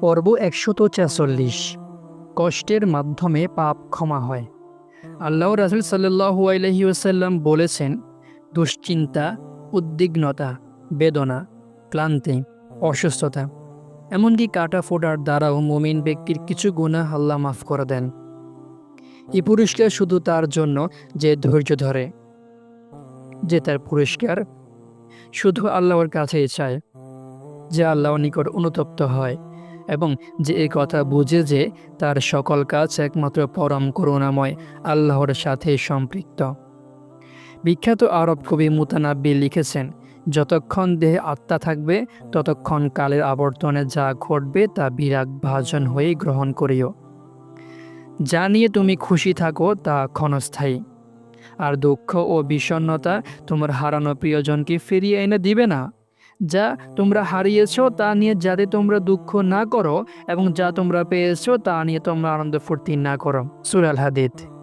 পর্ব একশত ছেচল্লিশ। কষ্টের মাধ্যমে পাপ ক্ষমা হয়। আল্লাহ রাসুল সাল্লু আলহিউসাল্লাম বলেছেন, দুশ্চিন্তা, উদ্বিগ্নতা, বেদনা, ক্লান্তি, অসুস্থতা, এমনকি কাটা ফোটার দ্বারাও মুমিন ব্যক্তির কিছু গুণা আল্লাহ মাফ করে দেন। এই পুরস্কার শুধু তার জন্য যে ধৈর্য ধরে, যে তার পুরস্কার শুধু আল্লাহর কাছেই চায়, যে আল্লাহর নিকট অনুতপ্ত হয়। এবং যে এই কথা বুঝে যে তার সকল কাজ একমাত্র পরম করুণাময়, আল্লাহর সাথে সম্পৃক্ত। বিখ্যাত আরব কবি মুতানাব্বি লিখেছেন, যতক্ষণ দেহে আত্মা থাকবে, ততক্ষণ কালের আবর্তনে যা ঘটবে তা বিরাগ ভাজন হয়ে গ্রহণ করিও। যা নিয়ে তুমি খুশি থাকো তা ক্ষণস্থায়ী। আর দুঃখ ও বিষণ্ণতা তোমার হারানো প্রিয়জনকে ফিরিয়ে এনে দিবে না? যা তোমরা হারিয়েছ তা নিয়ে যাতে তোমরা দুঃখ না করো এবং যা তোমরা পেয়েছ তা নিয়ে তোমরা আনন্দ ফুর্তি না করো। সুরাল হাদিদ।